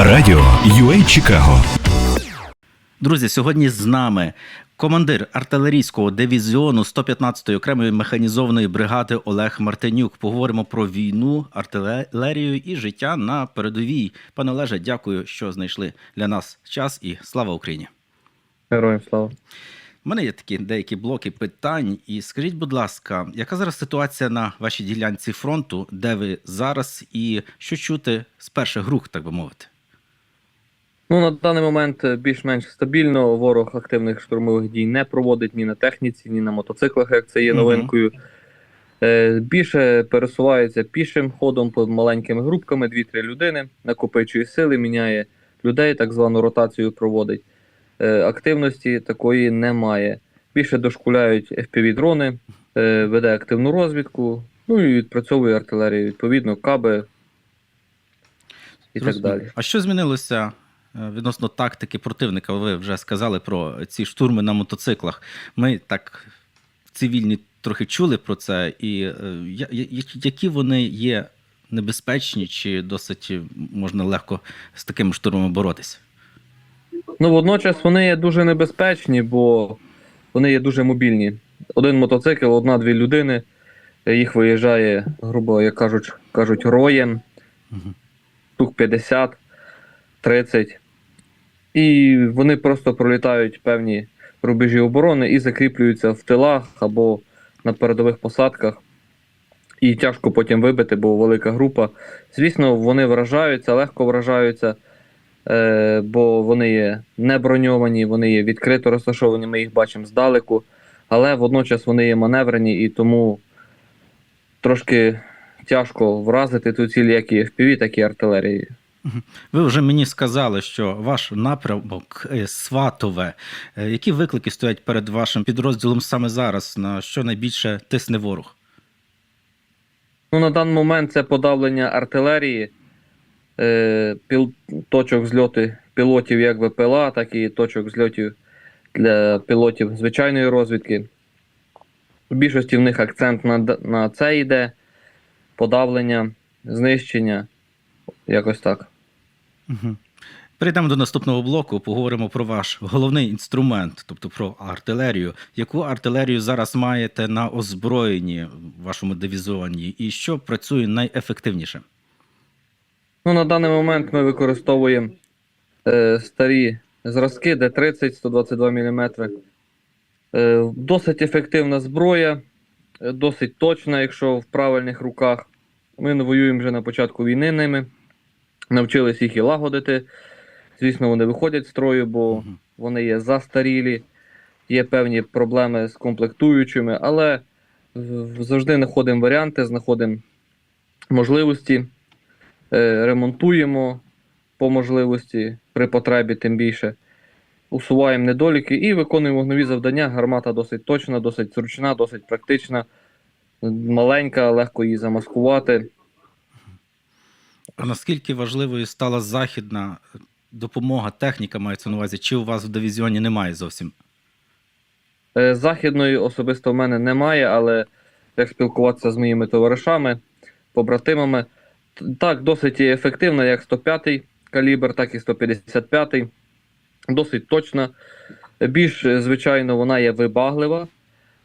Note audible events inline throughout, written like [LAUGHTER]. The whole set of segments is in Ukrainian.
Радіо UA Чикаго. Друзі, сьогодні з нами командир артилерійського дивізіону 115-ї окремої механізованої бригади Олег Мартинюк. Поговоримо про війну, артилерію і життя на передовій. Пане Олеже, дякую, що знайшли для нас час і слава Україні. Героям слава. У мене є такі деякі блоки питань. І скажіть, будь ласка, яка зараз ситуація на вашій ділянці фронту, де ви зараз, і що чути з перших рук, так би мовити? Ну, на даний момент е, більш-менш стабільно. Ворог активних штурмових дій не проводить ні на техніці, ні на мотоциклах, як це є новинкою. Е, більше пересувається пішим ходом по маленькими групками, 2-3 людини, накопичує сили, міняє людей, так звану ротацію проводить. Е, активності такої немає. Більше дошкуляють FPV-дрони, е, веде активну розвідку, ну і відпрацьовує артилерію, відповідно, каби і так далі. А що змінилося відносно тактики противника? Ви вже сказали про ці штурми на мотоциклах. Ми так цивільні трохи чули про це, і е, які- вони є небезпечні, чи досить можна легко з такими штурмами боротися? Ну, водночас вони є дуже небезпечні, бо вони є дуже мобільні. Один мотоцикл, одна-дві людини, їх виїжджає, грубо як кажуть, кажуть Мгм. штук 50, 30. І вони просто пролітають певні рубежі оборони і закріплюються в тилах або на передових посадках. І тяжко потім вибити, бо велика група. Звісно, вони вражаються, легко вражаються, е, бо вони є не броньовані, вони є відкрито розташовані, ми їх бачимо здалеку, але водночас вони є маневрені і тому трошки тяжко вразити ту ціль, як і FPV, так і артилерією. Ви вже мені сказали, що ваш напрямок е, Сватове. Е, Які виклики стоять перед вашим підрозділом саме зараз? На що найбільше тисне ворог? Ну, на даний момент це подавлення артилерії, е, піл, точок зльоту пілотів як ВПЛА, так і точок зльотів для пілотів звичайної розвідки. У більшості в них акцент на, на це йде. Подавлення, знищення. Якось так. Угу. Перейдемо до наступного блоку. Поговоримо про ваш головний інструмент, тобто про артилерію. Яку артилерію зараз маєте на озброєнні в вашому дивізіоні, і що працює найефективніше? Ну, на даний момент ми використовуємо е, старі зразки Д-30 122 мм. Е, досить ефективна зброя, е, досить точна, якщо в правильних руках. Ми не воюємо вже на початку війни ними. Навчились їх і лагодити. Звісно, вони виходять з строю, бо вони є застарілі, є певні проблеми з комплектуючими, але завжди знаходимо варіанти, знаходимо можливості, е, ремонтуємо по можливості, при потребі, тим більше. Усуваємо недоліки і виконуємо вогнові завдання. Гармата досить точна, досить зручна, досить практична, маленька, легко її замаскувати. А наскільки важливою стала західна допомога, техніка мається на увазі, чи у вас в дивізіоні немає зовсім? Е, Західної особисто в мене немає, але як спілкуватися з моїми товаришами, побратимами, так, досить ефективна, як 105-й калібр, так і 155. Досить точна. Більш, е, звичайно, вона є вибаглива,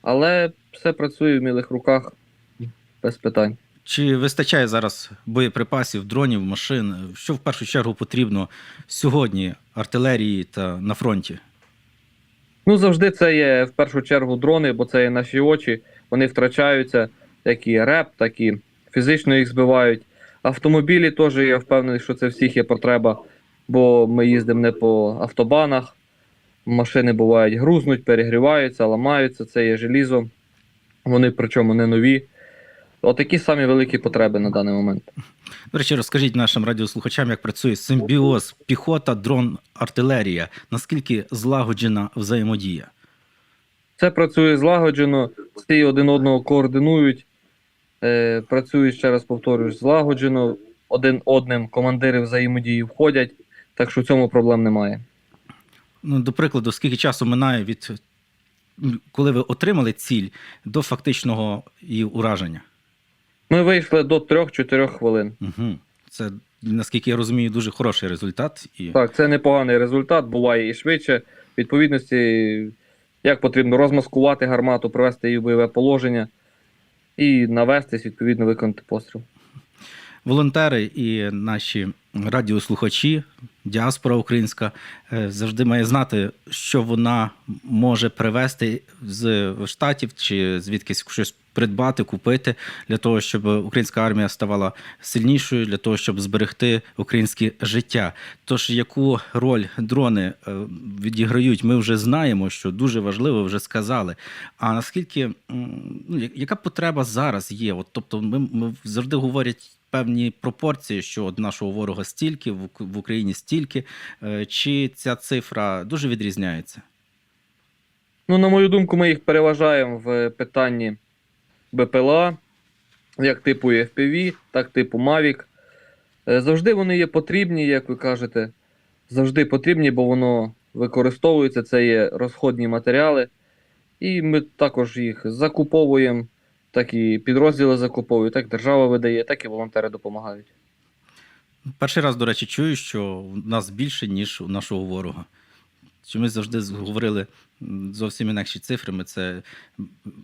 але все працює в мілих руках без питань. Чи вистачає зараз боєприпасів, дронів, машин? Що в першу чергу потрібно сьогодні артилерії та на фронті? Ну, завжди це є в першу чергу дрони, бо це є наші очі. Вони втрачаються, як і реп, так і фізично їх збивають. Автомобілі теж я впевнений, що це всіх є потреба, бо ми їздимо не по автобанах. Машини бувають грузнуть, перегріваються, ламаються, це є желізо. Вони причому не нові. Отакі самі великі потреби на даний момент. До речі, розкажіть нашим радіослухачам, як працює симбіоз, піхота, дрон, артилерія. Наскільки злагоджена взаємодія? Це працює злагоджено, всі один одного координують, е, працюють, ще раз повторюю, злагоджено, один одним командири взаємодії входять, так що в цьому проблем немає. Ну, до прикладу, скільки часу минає від коли ви отримали ціль до фактичного її ураження? Ми вийшли до 3-4 хвилин. Угу. Це наскільки я розумію, дуже хороший результат. І... Так, це непоганий результат, буває і швидше. В відповідності, як потрібно розмаскувати гармату, привести її в бойове положення і навестись, відповідно, виконати постріл. Волонтери і наші радіослухачі, діаспора українська е, завжди має знати, що вона може привезти з штатів чи звідкись щось придбати, купити для того, щоб українська армія ставала сильнішою, для того, щоб зберегти українське життя. Тож яку роль дрони е, відіграють, ми вже знаємо, що дуже важливо, вже сказали. А наскільки ну, яка потреба зараз є? От, тобто, ми, ми завжди говорять певні пропорції, що от нашого ворога стільки, в Україні стільки, Е, чи ця цифра дуже відрізняється? Ну, на мою думку, ми їх переважаємо в питанні БПЛА, як типу FPV, так типу Mavic. Е, Завжди вони є потрібні, як ви кажете. Завжди потрібні, бо воно використовується, це є розходні матеріали. І ми також їх закуповуємо, так і підрозділи закуповують, так держава видає, так і волонтери допомагають. Перший раз, до речі, чую, що у нас більше, ніж у нашого ворога. Чи ми завжди говорили зовсім інакші цифрами, це...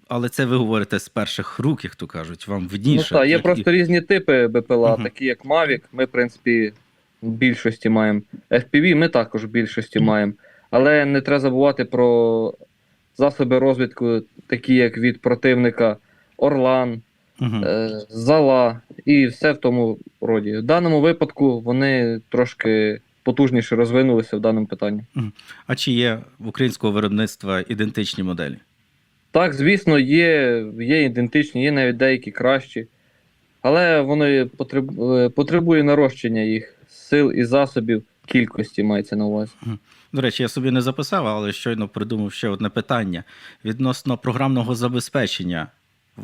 але це ви говорите з перших рук, як то кажуть, вам видніше. Ну так, є Як- просто різні типи БПЛА, Мгм. такі як Mavic. Ми, в принципі, в більшості маємо. FPV ми також в більшості маємо. Але не треба забувати про засоби розвідку, такі як від противника Орлан, е, Зала і все в тому роді. В даному випадку вони трошки потужніше розвинулися в даному питанні. А чи є в українського виробництва ідентичні моделі? Так, звісно, є, є ідентичні, є навіть деякі кращі, але вони потреб, е, потребує нарощення їх сил і засобів, кількості мається на увазі. До речі, я собі не записав, але щойно придумав ще одне питання відносно програмного забезпечення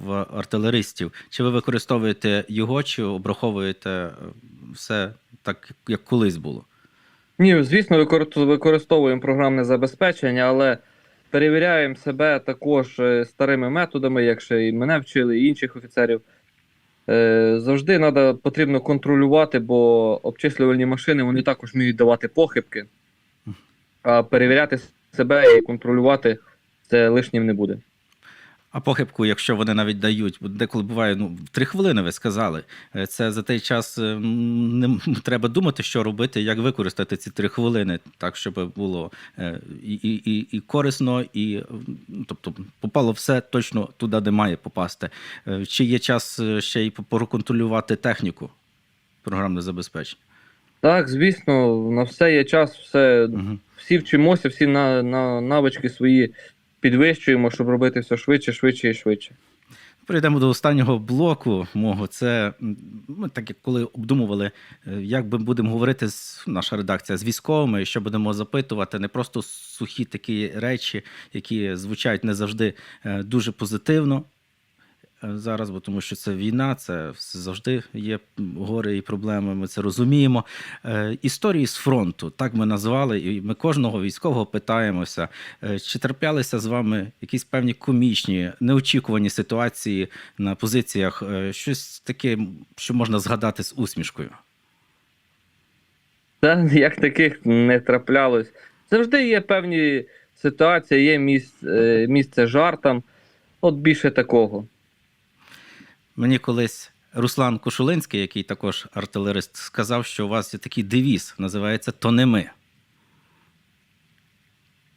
в артилеристів. Чи ви використовуєте його, чи обраховуєте е, все так, як колись було? Ні, звісно, використовуємо програмне забезпечення, але перевіряємо себе також е, старими методами, як ще і мене вчили, і інших офіцерів. Е, Завжди надо, потрібно контролювати, бо обчислювальні машини вони також вміють давати похибки. А перевіряти себе і контролювати це лишнім не буде. А похибку, якщо вони навіть дають, бо деколи буває, ну, три хвилини ви сказали. Е, Це за той час е, не [LAUGHS] треба думати, що робити, як використати ці три хвилини, так, щоб було е, і, і, і, корисно, і тобто попало все точно туди, де має попасти. Чи є час ще й проконтролювати техніку програмне забезпечення? Так, звісно, на все є час, все, Угу. всі вчимося, всі на, на навички свої підвищуємо, щоб робити все швидше, швидше і швидше. Прийдемо до останнього блоку мого. Це ми так як коли обдумували, е, як би будемо говорити з наша редакція з військовими, що будемо запитувати, не просто сухі такі речі, які звучать не завжди е, дуже позитивно. Е, Зараз, бо тому що це війна, це завжди є гори і проблеми. Ми це розуміємо. Е, історії з фронту, так ми назвали, і ми кожного військового питаємося, Е, Чи траплялися з вами якісь певні комічні, неочікувані ситуації на позиціях? Щось таке, що можна згадати з усмішкою? Та як таких не траплялось. Завжди є певні ситуації, є місце, місце жартам. От більше такого. Мені колись Руслан Кошулинський, який також артилерист, сказав, що у вас є такий девіз, називається То не ми.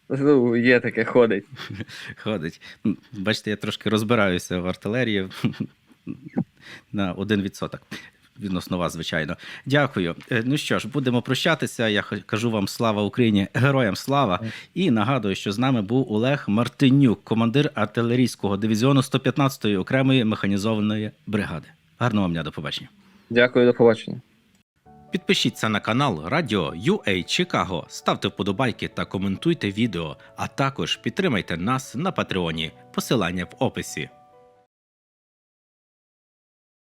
Ну, є таке ходить. [LAUGHS] Ходить. Бачите, я трошки розбираюся в артилерії [LAUGHS] на 1%. Відносно вас, звичайно. Дякую. Е, Ну що ж, будемо прощатися. Я кажу вам слава Україні, героям слава. І нагадую, що з нами був Олег Мартинюк, командир артилерійського дивізіону 115-ї окремої механізованої бригади. Гарного вам дня, до побачення. Дякую, до побачення. Підпишіться на канал Радіо UA Чикаго, ставте вподобайки та коментуйте відео, а також підтримайте нас на Патреоні. Посилання в описі.